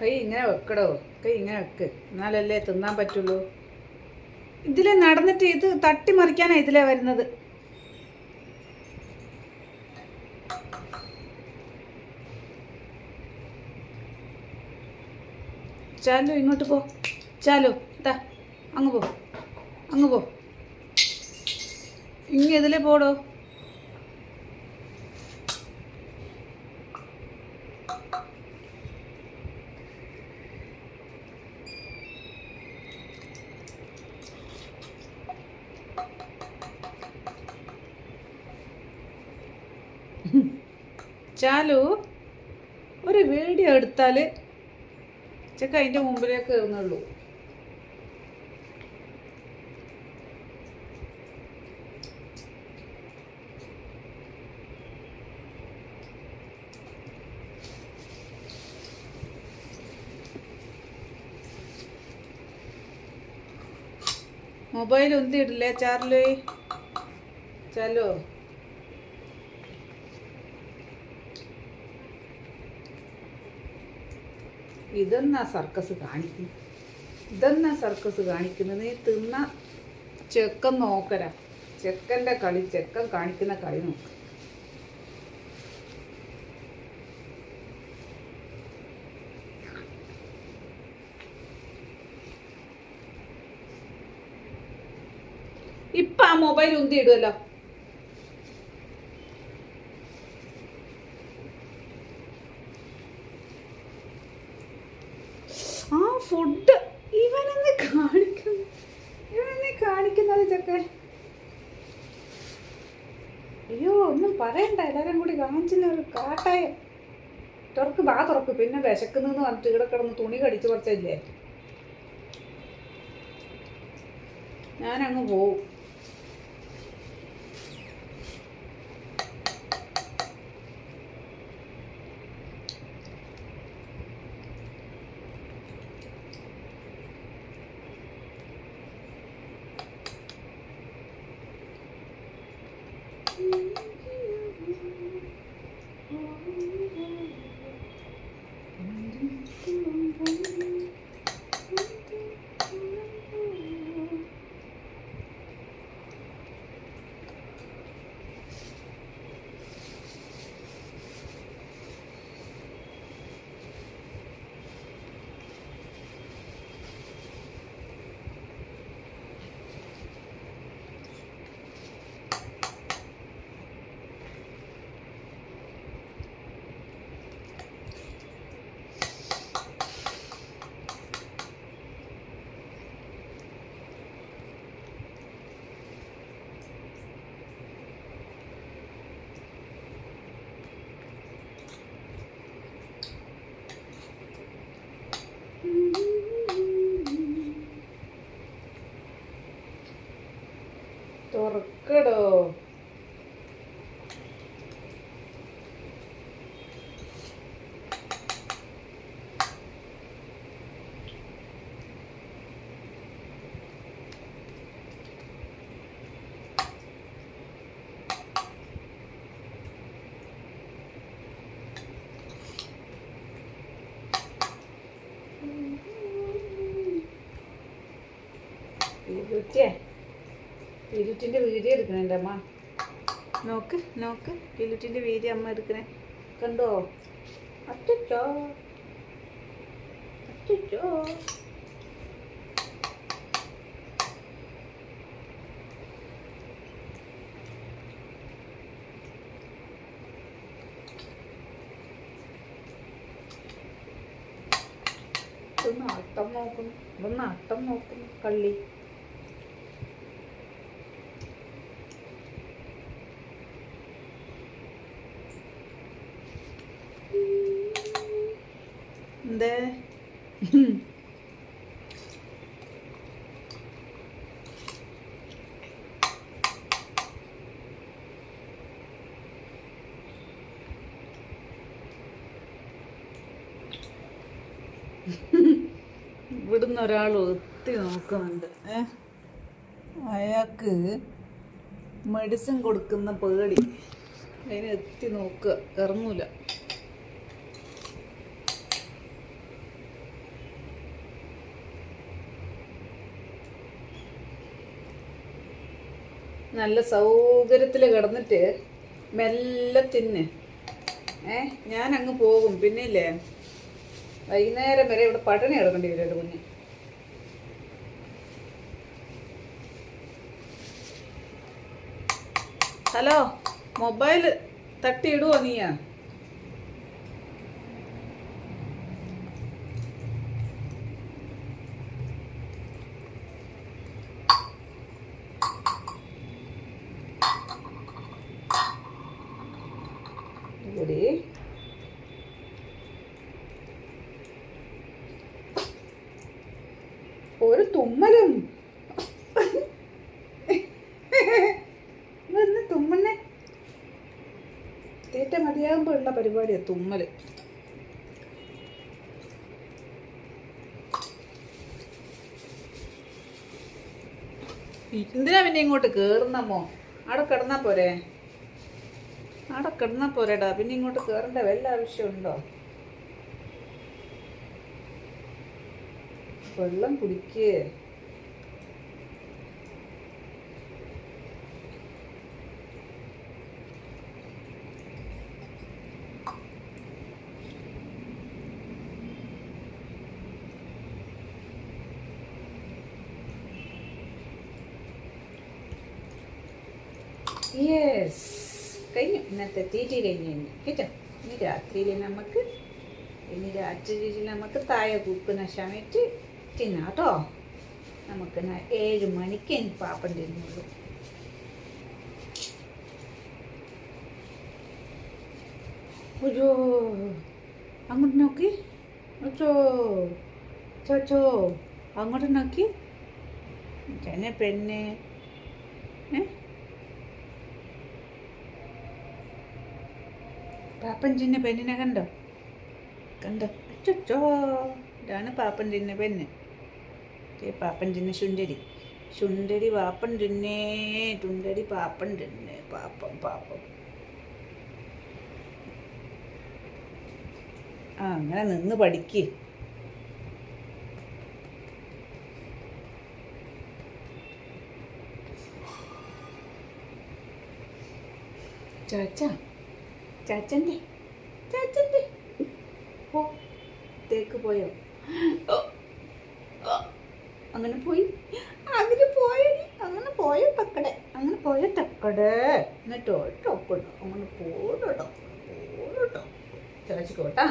കൈ ഇങ്ങനെ വെക്കടോ കൈ ഇങ്ങനെ വെക്ക്. എന്നാലല്ലേ തിന്നാൻ പറ്റുള്ളൂ. ഇതിലെ നടന്നിട്ട് ഇത് തട്ടി മറിക്കാനാ ഇതിലെ വരുന്നത്. ചാലു ഇങ്ങോട്ട് പോ. ചാലു ഇതാ അങ്ങ് പോ. അങ്ങ് പോ. ഇനി ഇതിലെ പോടോ. ചാലു ഒരു വീഡിയോ എടുത്താൽ ചെക്ക അതിന്റെ മുമ്പിലേക്ക് കയറുന്നുള്ളൂ മൊബൈൽ ഒന്നിടില്ലേ ചാർലേ. ചാലു. ഇതെന്നാ സർക്കസ് കാണിക്കും? ഇതെന്നാ സർക്കസ് കാണിക്കുന്നത് നീ തിന്ന ചെക്കൻ നോക്കര. ചെക്കന്റെ കളി ചെക്കൻ കാണിക്കുന്ന കളി നോക്ക്. ഇപ്പൊ ആ മൊബൈൽ ഉന്തി ഇടുമല്ലോ ആ ഫുഡ്. ഇവനെന്ന് കാണിക്കുന്നു ഇവനെന്നെ കാണിക്കുന്നത് ഇതൊക്കെ അയ്യോ ഒന്നും പറയണ്ട. എല്ലാവരും കൂടി കാണിച്ചില്ല ഒരു കാട്ടായ. തുറക്ക് ബാ തുറക്ക്. പിന്നെ വിശക്കുന്നെന്ന് പറഞ്ഞിട്ട് ഇവിടെ കിടന്ന് തുണി കടിച്ചു കുറച്ചല്ലേ ഞാനങ്ങ് പോവും. 끓어. 이렇게 ഇരുട്ടിന്റെ വീഡിയോ എടുക്കണേന്റെ അമ്മ. നോക്ക് നോക്ക്. ഇരുട്ടിന്റെ വീഡിയോ അമ്മ എടുക്കണേ. കണ്ടോ? അച്ചോ അച്ചോ ഇതൊന്ന് അട്ടം നോക്കുന്നു ഇതൊന്ന് അട്ടം നോക്കുന്നു കള്ളി. എന്തേ ഇവിടുന്ന് ഒരാൾ ഒത്തി നോക്കുന്നുണ്ട്. അയാൾക്ക് മെഡിസിൻ കൊടുക്കുന്ന പേടി. അതിനെത്തി നോക്കുക. ഇറങ്ങൂല. നല്ല സൗകര്യത്തിൽ കിടന്നിട്ട് മെല്ലെ തിന്ന്. ഏ ഞാൻ അങ്ങ് പോകും. പിന്നെ ഇല്ലേ വൈകുന്നേരം വരെ ഇവിടെ പട്ടിണി കിടക്കേണ്ടി വരും ഒരു കുഞ്ഞ്. ഹലോ മൊബൈൽ തട്ടിയിടുവോ നീയാ കൂടി ഒരു തുമ്മലും. ഇന്ന് തുമ്മണ്ണെ തീറ്റ മതിയാകുമ്പോൾ ഉള്ള പരിപാടിയാണ് തുമ്മൽ എന്തിനാ പിന്നെ ഇങ്ങോട്ട് കേറുന്നമ്മോ അവിടെ കിടന്നാ പോരെ? അവിടെ കിടന്നാ പോരെടാ. പിന്നെ ഇങ്ങോട്ട് കേറേണ്ട വല്ല ആവശ്യമുണ്ടോ? വെള്ളം കുടിക്കേ. യെസ് കഴിഞ്ഞു. ഇന്നത്തെ തീറ്റി കഴിഞ്ഞു ഇനി. കേട്ടോ? ഇനി രാത്രിയിൽ നമുക്ക് ഇനി രാത്രിയിൽ നമുക്ക് താഴെ കൂക്കുന്ന സമയത്ത് തിന്നാം കേട്ടോ നമുക്ക് ഏഴ് മണിക്ക് എനിക്ക് പാപ്പം തിന്നുള്ളൂ ഉജോ അങ്ങോട്ട് നോക്കി. അച്ചോ ചോ അങ്ങോട്ട് നോക്കി. ചെന്നെ പെണ്ണ്. പാപ്പൻ ചിന്ന പെണ്ണിനെ കണ്ടോ? കണ്ടോ? അച്ചോ ഇതാണ് പാപ്പൻ ചിന്ന പെണ്ണ്. പാപ്പൻ തിന്നെ ശുണ്ടരി ശുണ്ടരി പാപ്പൻ തിന്നേ തുണ്ടരി പാപ്പൻ തിന്നേ. പാപ്പം പാപ്പം. ആ അങ്ങനെ നിന്ന് പഠിക്ക്. ചാച്ച ചാച്ചന്റെ ചാച്ചന്റെ ഓ തേക്ക് പോയോ? ഓ, ഓ, അങ്ങനെ പോയി. അങ്ങനെ പോയടി അങ്ങനെ പോയ തക്കടെ. അങ്ങനെ പോയ തക്കടെ. എന്നിട്ടോ ടോക്കട്ടോ അങ്ങനെ പോടട്ടോ പോടട്ടോ ചാച്ചിക്കോട്ടാ